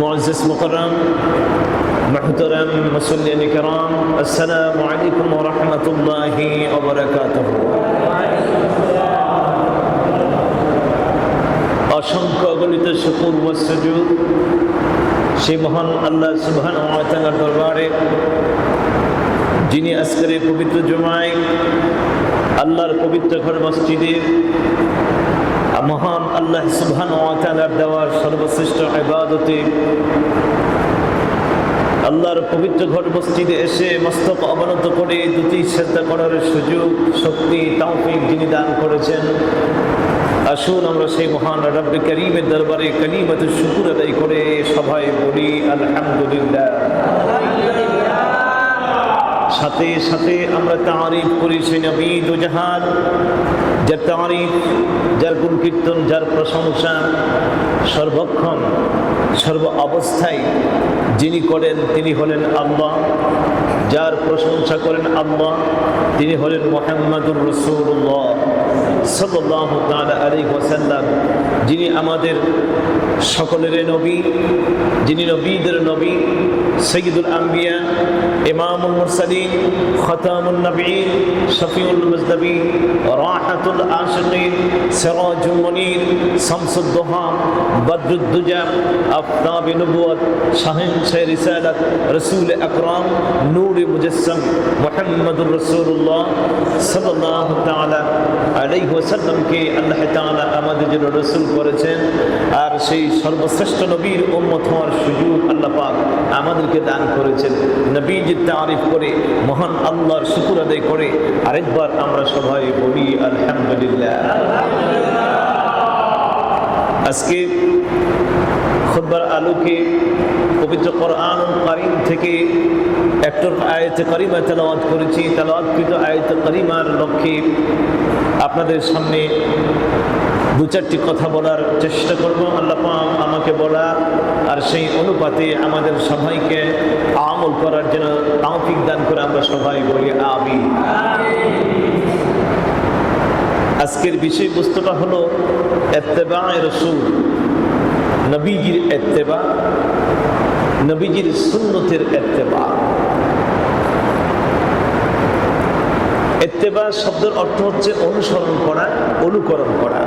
معزز مكرم محترم مسلم کرام السلام عليكم ورحمة الله وبركاته অসংখ্য অগণিত শুকুর ও সুজুদ সেই মহান আল্লাহ সুবহান দরবারে যিনি আজকের এই পবিত্র জমায় আল্লাহর পবিত্র ঘর মসজিদে মহান আল্লাহ সুবহান দেওয়ার সর্বশ্রেষ্ঠ ইবাদতে আল্লাহর পবিত্র ঘর মসজিদে এসে মস্তক অবনত করে দুটি শ্রদ্ধা করার সুযোগ, শক্তি, তৌফিক যিনি দান করেছেন। আসুন আমরা সেই মহান রব্বে করিমের দরবারে কলিমত শুকুর আদায় করে সবাই বলি, আলহামদুলিল্লাহ। সাথে সাথে আমরা তারিফ করি, সেই নবী দুজাহান। যার তারিফ যার গুণকীর্তন যার প্রশংসা সর্বক্ষণ, সর্ব অবস্থায় যিনি করেন তিনি হলেন আল্লাহ। যার প্রশংসা করেন আল্লাহ, তিনি হলেন মোহাম্মদুর রসুল্লাহ সাল্লাহ তালা আলী ওসাল্লাম যিনি আমাদের সকলের নবী, যিনি নবীদের নবী সৈয়দুল আম্বিয়া, ইমামুল মুরসালিন খতামুল নবীন, শফিউল মুজনবী রাহাতুল আশিকিন, সিরাজুল মুনির শামসুদ দোহা বদরুদ্দুজা আফতাব নবুয়ত শাহিন শাহ রিসালাত, রসুল আকরাম, নূর মুজসম মুহাম্মদুর রাসূলুল্লাহ সাল্লাল্লাহু তাআলা আলাইহি আল্লাহ তাআলা আমাদের জন্য রসুল করেছেন। আর সেই সর্বশ্রেষ্ঠ নবীর উম্মত হওয়ার সুযোগ আল্লাহ পাক আমাদেরকে দান করেছেন। নবী নবীজির তারিফ করে, মহান আল্লাহর শুকুর আদায় করে, আরেকবার আমরা সবাই বলি, আলহামদুলিল্লাহ। আজকে খুদ্বার আলোকে পবিত্র কোরআন কারিম থেকে করিমা তেলাওয়াত করেছি। তেলাওয়াতকৃত আয়তে করিমার লক্ষ্যে আপনাদের সামনে দু চারটি কথা বলার চেষ্টা করব। আল্লাহ আমাকে বলা আর সেই অনুপাতে আমাদের সবাইকে আমল করার জন্য তাওফিক দান করে আমরা সবাই বলি আমি আজকের বিষয়বস্তুটা হলো এত্তেবা রসুল, নবীজির এত্তেবা। নবীজির সুন্নতের এত্তেবা। এত্তেবা শব্দের অর্থ হচ্ছে অনুসরণ করা, অনুকরণ করা।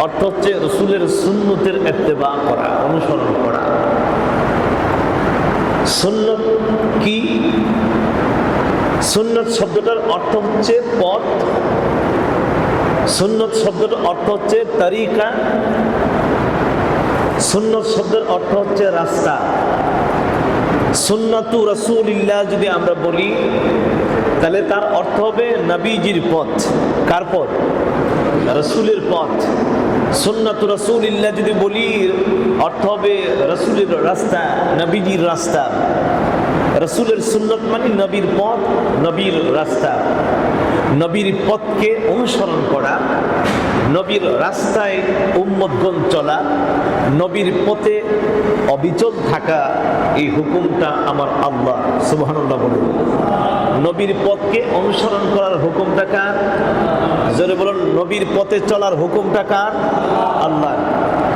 অর্থ হচ্ছে করা, অনুসরণ করা। কি? শব্দটার অর্থ হচ্ছে পথ সুন্নত শব্দের অর্থ হচ্ছে তরিকা। সুন্নত শব্দের অর্থ হচ্ছে রাস্তা। সুন্নাতু রসুলিল্লাহ যদি আমরা বলি, তাহলে তার অর্থ হবে নবীজির পথ। কার পথ? রসুলের পথ। সুন্নাতু রসুলিল্লাহ যদি বলি, অর্থ হবে রসুলের রাস্তা, নবীজির রাস্তা। রসুলের সুন্নত মানে নবীর পথ, নবীর রাস্তা। নবীর পথকে অনুসরণ করা, নবীর রাস্তায় উম্মতগণ চলা, নবীর পথে অবিচল থাকা, এই হুকুমটা আমার আল্লাহ বলুন। নবীর পথকে অনুসরণ করার হুকুমটা কার? জোরে বলুন, নবীর পথে চলার হুকুমটা কার? আল্লাহ।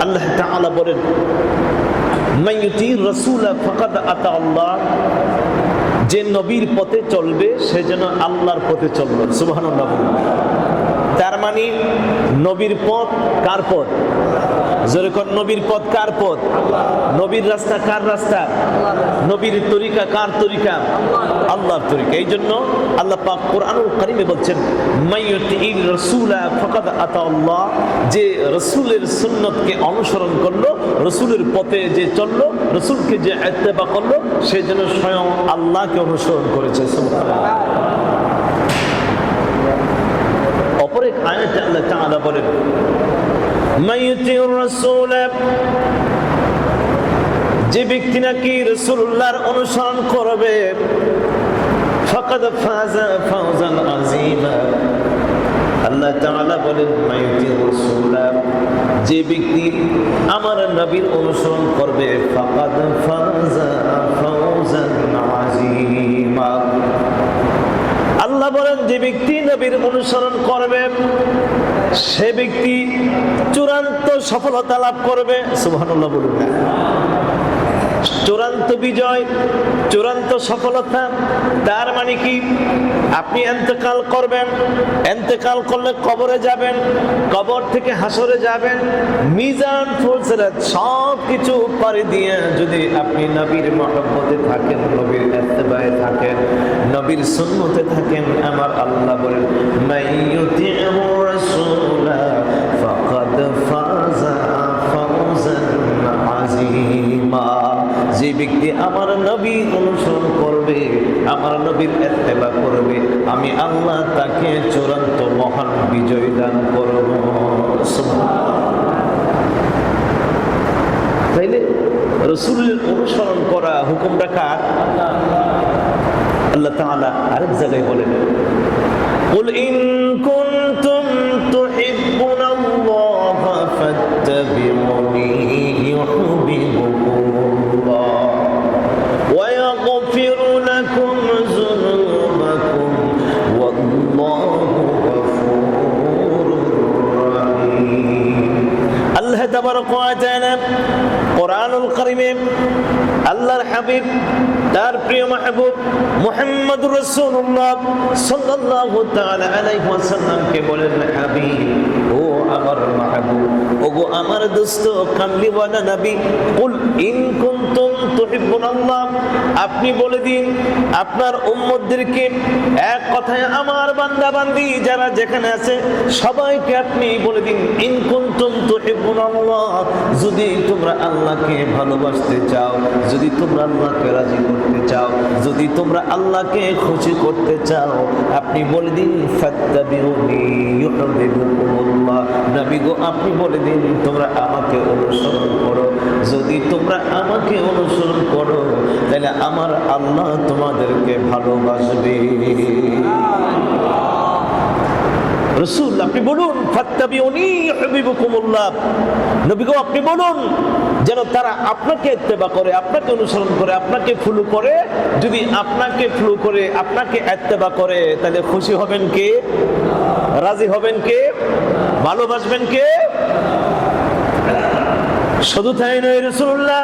আল্লাহ বলেন যে নবীর পথে চলবে সে যেন আল্লাহর পথে চলবে। সুবাহান তার মানে নবীর পথ কার পথ? যেরকম নবীর পথ কার পথ? নবীর রাস্তা কার রাস্তা? নবীর তরিকা কার তরিকা? আল্লাহর তরিকা। এই জন্য আল্লাহ পাক কোরআনুল কারিমে বলছেন মাইয়ুতির রাসূলা ফাকাদ আতা আল্লাহ। যে রসুলের সুন্নতকে অনুসরণ করল, রসুলের পথে যে চলল, রসুলকে যে ইত্তেবা করল, সে যেন স্বয়ং আল্লাহকে অনুসরণ করেছে। যে ব্যক্তি নাকি রসুল্লাহর অনুসরণ করবে আল্লাহ যে ব্যক্তি আমার নবীর অনুসরণ করবে, ফাকাদ ফাজা ফাওজান আজিমা আল্লাহ বলেন, যে ব্যক্তি নবীর অনুসরণ করবে, সে ব্যক্তি চূড়ান্ত সফলতা লাভ করবে। সুহান বলুন। চূড়ান্ত বিজয়, চূড়ান্ত সফলতা, তার মানে কি? আপনি এন্তেকাল করবেন, এন্তেকাল করলে কবরে যাবেন, কবর থেকে হাসরে যাবেন, মিজান ফুলসেরাত সব কিছু পারি দিয়ে যদি আপনি নবীর মহব্বতে থাকেন, নবীর এত্তেবায় থাকেন, নবীর সুন্নতে থাকেন, আমার আল্লাহ বলেন নবীর এত্তেবা করবে আমি আল্লাহ তাকে চূড়ান্ত মহান বিজয় দান করব তাইলে রসুলের অনুসরণ করা হুকুমটা কার আল্লাহ তাআলা আরেক জায়গায় বলেন قل إن كنتم تحبون الله فاتبعوني তার প্রিয় মাহবুব মুহাম্মদুর রাসূলুল্লাহ সাল্লাল্লাহু তাআলা আলাইহি ও আমার মাহবুব, ওগো আমার দোস্ত কামলিওয়ালা নবী, কুল তুহিব্বুনাল্লাহ আপনি বলে দিন, আপনার উম্মতদেরকে এক কথায় আমার বান্দা বান্দি যারা যেখানে আছে, সবাইকে আপনি বলে দিন, ইন কুনতুম তুহিব্বুনাল্লাহ যদি তোমরা আল্লাহকে ভালোবাসতে চাও, যদি তোমরা আল্লাহকে রাজি করতে চাও, যদি তোমরা আল্লাহকে খুশি করতে চাও, আপনি বলে দিন, ফাত্তাবিউনি ইউহিব্বুকুমুল্লাহ নবী গো, আপনি বলে দিন, তোমরা আমাকে অনুসরণ করো। যদি তোমরা আমাকে অনুসরণ করো, তাহলে আমার আল্লাহ তোমাদেরকে ভালোবাসবে। রসুল, আপনি বলুন, ফাত্তাবিউনি ইউহিব্বুকুমুল্লাহ। নবী গো, আপনি বলুন, যেন তারা আপনাকে ইত্তেবা করে, আপনাকে অনুসরণ করে, আপনাকে ফলো করে। যদি আপনাকে ফলো করে, আপনাকে ইত্তেবা করে, তাহলে খুশি হবেন কে? রাজি হবেন কে? ভালোবাসবেন কে? শুধু তাই নয় রসুল্লাহ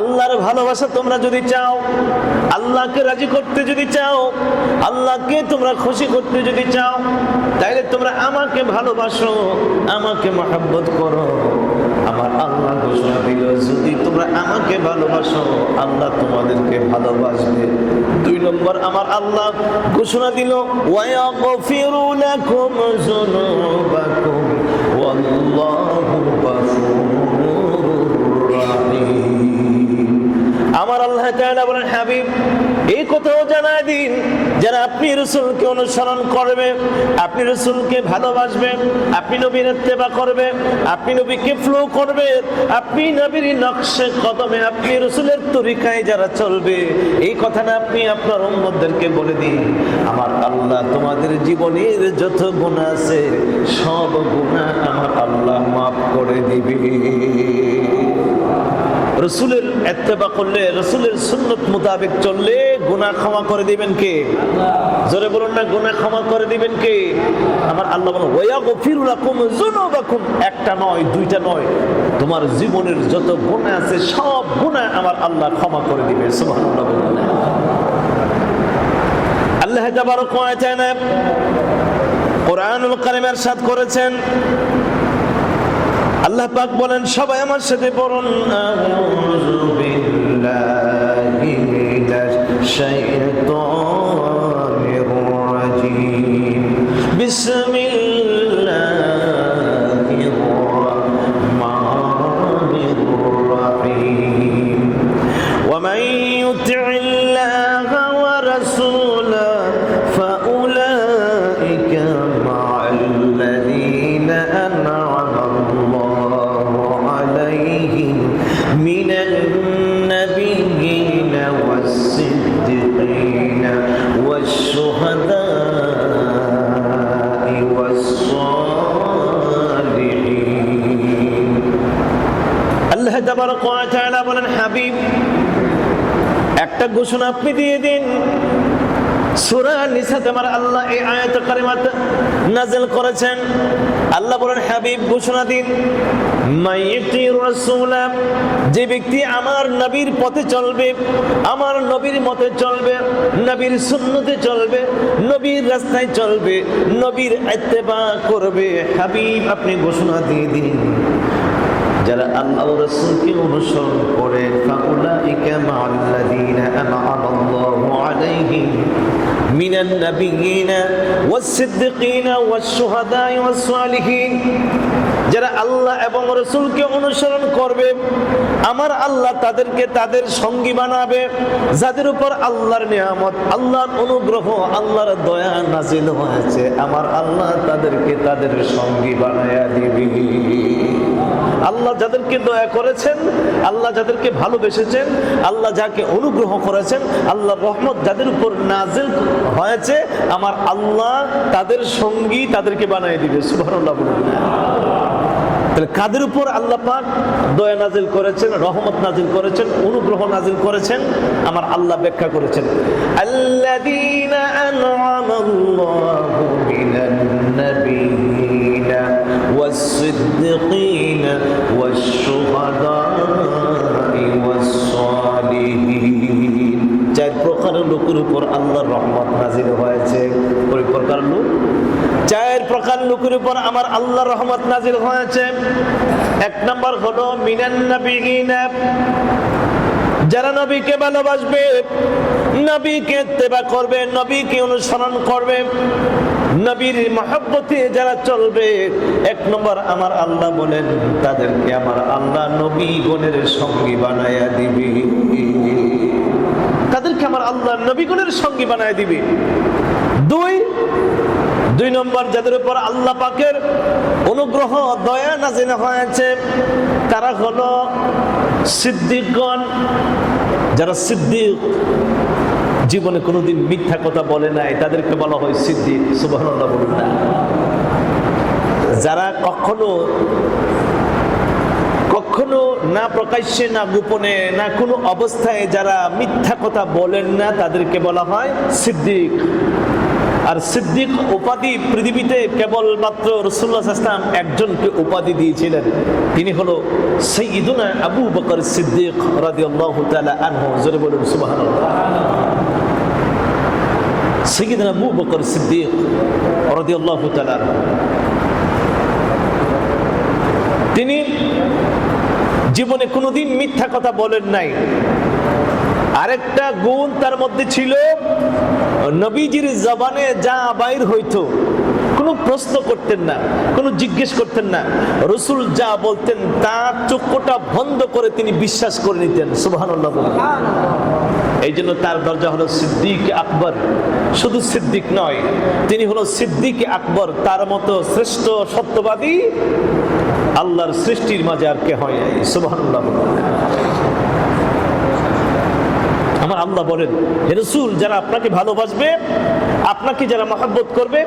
আল্লাহর ভালোবাসা তোমরা যদি চাও, আল্লাহকে রাজি করতে যদি চাও, আল্লাহকে তোমরা খুশি করতে যদি চাও, তাইলে তোমরা আমাকে ভালোবাসো, আমাকে মহাব্বত করো। আল্লাহ ঘোষণা দিল যদি তোমরা আমাকে ভালোবাসো। আল্লাহ তোমাদেরকে ভালোবাসবে দুই নম্বর, আমার আল্লাহ ঘোষণা দিল আমার আল্লাহ বলেন, হাবিব এই কথাও জানায় দিন, যারা আপনি রসুলকে অনুসরণ করবে, আপনি রসুলকে ভালোবাসবেন আপনি নবীর ইত্তেবা করবে, আপনি নবীকে ফ্লো করবে, আপনি নবীর নকশে কদমে, আপনি রসুলের তরিকায় যারা চলবে, এই কথাটা আপনি আপনার উম্মতদেরকে বলে দিন। আমার আল্লাহ তোমাদের জীবনের যত গুণা আছে, সব গুণা আমার আল্লাহ মাফ করে দিবে। রসুলের এত্তেবা করলে, রসুলের সুন্নত মোতাবেক চললে গুনাহ ক্ষমা করে দিবেন কে? জোরে বলুন না, গুনাহ ক্ষমা করে দিবেন কে? আমার আল্লাহ বলেন ওয়া গফিরুলাকুম যুনুবাকুম। একটা নয়, দুইটা নয়। তোমার জীবনের যত গুনাহ আছে, সব গুনাহ আমার আল্লাহ ক্ষমা করে দিবে। সুবহানাল্লাহ আল্লাহ তাবারক ওয়া তাআলা কোরআনুল কারীমের সাথ করেছেন আল্লাহ পাক বলেন সবাই আমার সাথে পড়ুন। আউযু বলেন, হাবিব, একটা ঘোষণা আপনি দিয়ে দিন। যে ব্যক্তি আমার নবীর পথে চলবে, আমার নবীর মতে চলবে, নবীর সুন্নতে চলবে, নবীর রাস্তায় চলবে, নবীর ইত্তেবা করবে। হাবিব, আপনি ঘোষণা দিয়ে দিন। যারা আল্লাহ রসুলকে অনুসরণ করে, ফাউলাইকা মাআল্লাযীনা আনআমা আল্লাহু আলাইহিম মিনান নাবিয়্যিনা ওয়াস-সিদ্দিকিনা ওয়াশ-শুহাদা'i যারা আল্লাহ এবং রসুলকে অনুসরণ করবে, আমার আল্লাহ তাদেরকে তাদের সঙ্গী বানাবে, যাদের উপর আল্লাহর নিয়ামত, আল্লাহর অনুগ্রহ, আল্লাহর দয়া নাজিল হয়েছে, আমার আল্লাহ তাদেরকে তাদের সঙ্গী বানায়া দিবে। আল্লাহ যাদেরকে দয়া করেছেন, আল্লাহ যাদেরকে ভালোবেসেছেন, আল্লাহ যাকে অনুগ্রহ করেছেন আল্লাহ রহমত যাদের উপর নাজিল হয়েছে, আমার আল্লাহ তাদের সঙ্গী তাদেরকে বানিয়ে দিবে। তাহলে কাদের উপর আল্লাহ পাক দয়া নাজিল করেছেন, রহমত নাজিল করেছেন, অনুগ্রহ নাজিল করেছেন? আমার আল্লাহ ব্যাখ্যা করেছেন। আল্লাহ ওয়াস-সিদ্দিকিনা ওয়াশ-শুহাদা'i ওয়াস-সালিহিন চার প্রকার লোকের উপর আল্লাহর রহমত নাজিল হয়েছে। ওই প্রকার লোক? চার প্রকার লোকের উপর আমার আল্লাহর রহমত নাজিল হয়েছে। এক নম্বর হলো মিনান নাবিয়িনা যারা নবীকে ভালোবাসবে, নবীকে তেবা করবে, নবীকে অনুসরণ করবে, নবীর মহাব্বতে যারা চলবে, এক নম্বর আমার আল্লাহ বলেন, তাদেরকে আমার আল্লাহ নবী গণের সঙ্গী বানায়া দিবে। তাদেরকে আমার আল্লাহ নবীগণের সঙ্গী বানায় দিবে। দুই দুই নম্বর যাদের উপর আল্লাহ পাকের অনুগ্রহ, দয়া নাজিল হয়েছে, তারা হলো সিদ্দিকগণ, যারা সিদ্দিক, জীবনে কোনোদিন মিথ্যা কথা বলে নাই, তাদেরকে বলা হয় সিদ্দিক, সুবহানাল্লাহ বলুন যারা কখনো কখনো না প্রকাশ্যে, না গোপনে, না কোনো অবস্থায় যারা মিথ্যা কথা বলেন না, তাদেরকে বলা হয় সিদ্দিক। আর সিদ্দিক উপাধি পৃথিবীতে কেবলমাত্র রসুল্লাহ ইসলাম একজনকে উপাধি দিয়েছিলেন। তিনি হলো সৈয়দুনা আবু বকর সিদ্দিক আবু বকর সিদ্দিক তিনি জীবনে কোনোদিন মিথ্যা কথা বলেন নাই। আরেকটা গুণ তার মধ্যে ছিল নবীজির জবানে যা বাইর হইতো, কোনো প্রশ্ন করতেন না, কোনো জিজ্ঞেস করতেন না। রসুল যা বলতেন তার চক্ষুটা বন্ধ করে তিনি বিশ্বাস করে নিতেন। সুবহানাল্লাহ এই জন্য তার দরজা হলো সিদ্দিক আকবর। শুধু সিদ্দিক নয়, তিনি হলো সিদ্দিক আকবর। তার মতো শ্রেষ্ঠ সত্যবাদী আল্লাহর সৃষ্টির মাঝে আর কে হয় বলুন। আমার আল্লাহ বলেন রসুল, যারা আপনাকে ভালোবাসবে, আপনাকে যারা মহাব্বত করবে,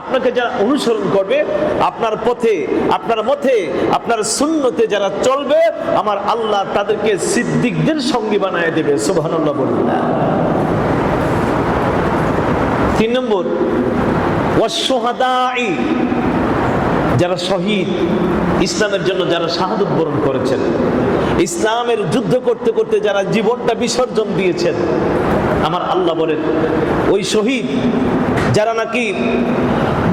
আপনাকে যারা অনুসরণ করবে, আপনার পথে, আপনার মতে, আপনার শূন্যতে যারা চলবে, আমার আল্লাহ তাদেরকে সিদ্দিকদের সঙ্গী বানায় দেবে। সুবহানাল্লাহ বলুন। তিন নম্বর যারা শহীদ, ইসলামের জন্য যারা শাহাদত বরণ করেছেন। ইসলামের যুদ্ধ করতে করতে যারা জীবনটা বিসর্জন দিয়েছেন, আমার আল্লাহ বলেন, ওই শহীদ যারা নাকি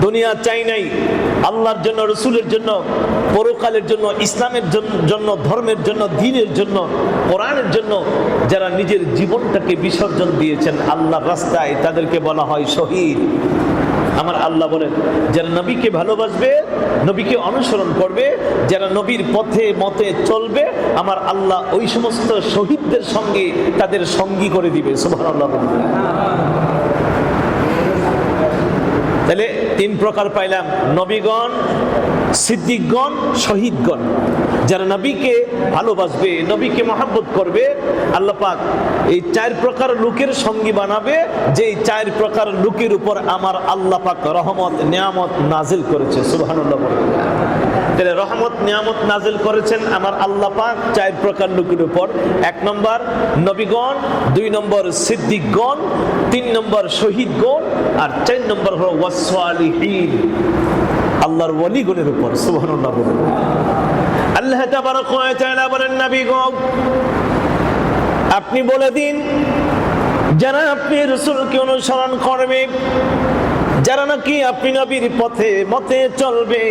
দুনিয়া চাই নাই, আল্লাহর জন্য, রসুলের জন্য, পরকালের জন্য, ইসলামের জন্য, ধর্মের জন্য, দিনের জন্য, কোরআনের জন্য যারা নিজের জীবনটাকে বিসর্জন দিয়েছেন, আল্লাহর রাস্তায় তাদেরকে বলা হয় শহীদ। আমার আল্লাহ বলেন যারা নবীকে ভালোবাসবে, নবীকে অনুসরণ করবে যারা নবীর পথে, মতে চলবে, আমার আল্লাহ ওই সমস্ত শহীদদের সঙ্গে তাদের সঙ্গী করে দিবে সুভান বলুন। তাহলে তিন প্রকার পাইলাম, নবীগণ, সিদ্দিকগণ, শহীদগণ যারা নবীকে ভালোবাসবে, নবীকে মহাব্বত করবে আল্লাপাক এই চার প্রকার লোকের সঙ্গী বানাবে যে এই চার প্রকার লোকের উপর আমার আল্লাপাক রহমত, নিয়ামত নাজিল করেছে সুবাহ। তাহলে রহমত, নিয়ামত নাজিল করেছেন আমার আল্লাহ পাক চার প্রকার লোকের উপর। এক নম্বর, নবীগণ, দুই নম্বর, সিদ্দিকগণ, তিন নম্বর, শহীদগণ, আর চার নম্বর হলো ওয়াসওয়ালিহীন আল্লাহর ওয়ালিগণের উপর, সুবহানাল্লাহ বলুন। আল্লাহ তাবারক ওয়া তাআলা বলেন, নবীগণ, আপনি বলে দিন, যারা আপনি রসুলকে অনুসরণ করবে যারা নাকি আপনি নবীর পথে, মতে চলবে,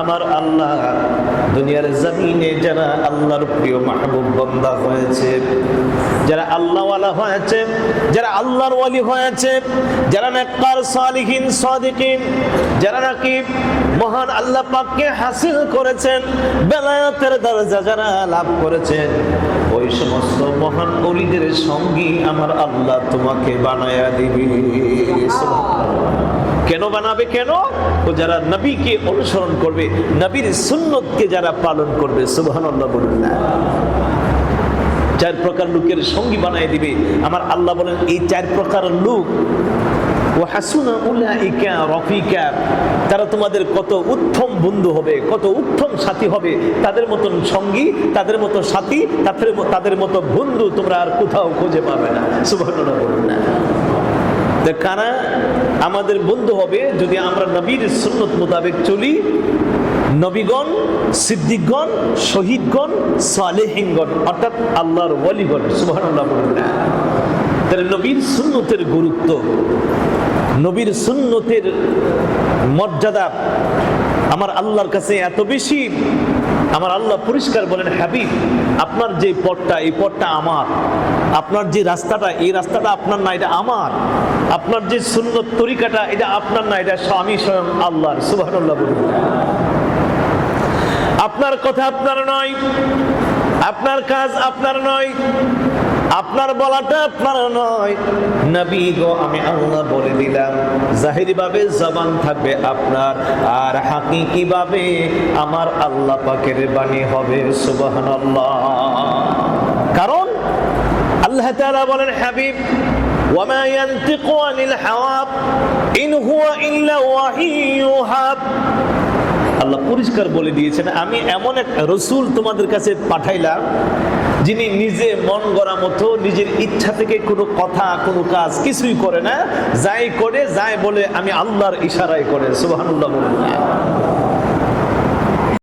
আমার আল্লাহ দুনিয়ার জমিনে যারা আল্লাহর প্রিয় মাহবুব বন্দা হয়েছে, যারা আল্লাহওয়ালা হয়েছে, যারা আল্লাহর ওয়ালি হয়েছে, যারা নেককার, সালিহিন, সাদিকিন, যারা নাকি মহান আল্লাহ পাককে হাসিল করেছেন, বেলায়াতের দরজা যারা লাভ করেছেন, ওই সমস্ত মহান অলিদের সঙ্গী আমার আল্লাহ তোমাকে বানায়া দিবি। কেন বানাবে কেন? ও যারা নবীকে অনুসরণ করবে, নবীর সুন্নতকে যারা পালন করবে, সুবহানাল্লাহ বলুন না। চার প্রকার লোকের সঙ্গী বানায় দিবে। আমার আল্লাহ বলেন, এই চার প্রকার লোক ও হাসুনা উলাইকা রফিকা, তারা তোমাদের কত উত্তম বন্ধু হবে, কত উত্তম সাথী হবে। তাদের মতন সঙ্গী, তাদের মতো সাথী, তাদের তাদের মতো বন্ধু তোমরা আর কোথাও খুঁজে পাবে না। সুবহানাল্লাহ বলুন না। কারা আমাদের বন্ধু হবে যদি আমরা নবীর সুন্নত মোতাবেক চলি, নবীগণ, সিদ্দিকগণ, শহীদগণ, সালেহিনগণ, অর্থাৎ আল্লাহর ওয়ালিগণ না তাহলে নবীর সুন্নতের গুরুত্ব, নবীর সুন্নতের মর্যাদা আমার আল্লাহর কাছে এত বেশি। আমার আল্লাহ পরিষ্কার বলেন, হাবিব, আপনার যে পথটা, এই পথটা আমার। আপনার যে রাস্তাটা, এই রাস্তাটা আপনার না, এটা আমার। আপনার যে সুন্নত তরিকাটা, এটা আপনার না, এটা স্বামী স্বয়ং সুবহানাল্লাহ বলুন। আপনার কথা আপনার নয়, আপনার কাজ আপনার নয়, আপনার বলাটা আপনার নয়। নবী গো, আমি আল্লাহ বলে দিলাম জাহিরি ভাবে জবান থাকবে আপনার, আর হাকিকি ভাবে আমার আল্লাহ পাকের বাণী হবে, সুবহানাল্লাহ। কারণ আল্লাহ তাআলা বলেন, হাবিব وما ينطق عن الهوى إن هو إلا وحي يوحى আল্লাহ পরিষ্কার বলে দিয়েছেন আমি এমন এক রসুল তোমাদের কাছে পাঠাইলাম যিনি নিজে মন গড়া মতো নিজের ইচ্ছা থেকে কোনো কথা কোনো কাজ কিছুই করে না যাই করে যাই বলে আমি আল্লাহর ইশারাই করে সুবহানাল্লাহ বলুন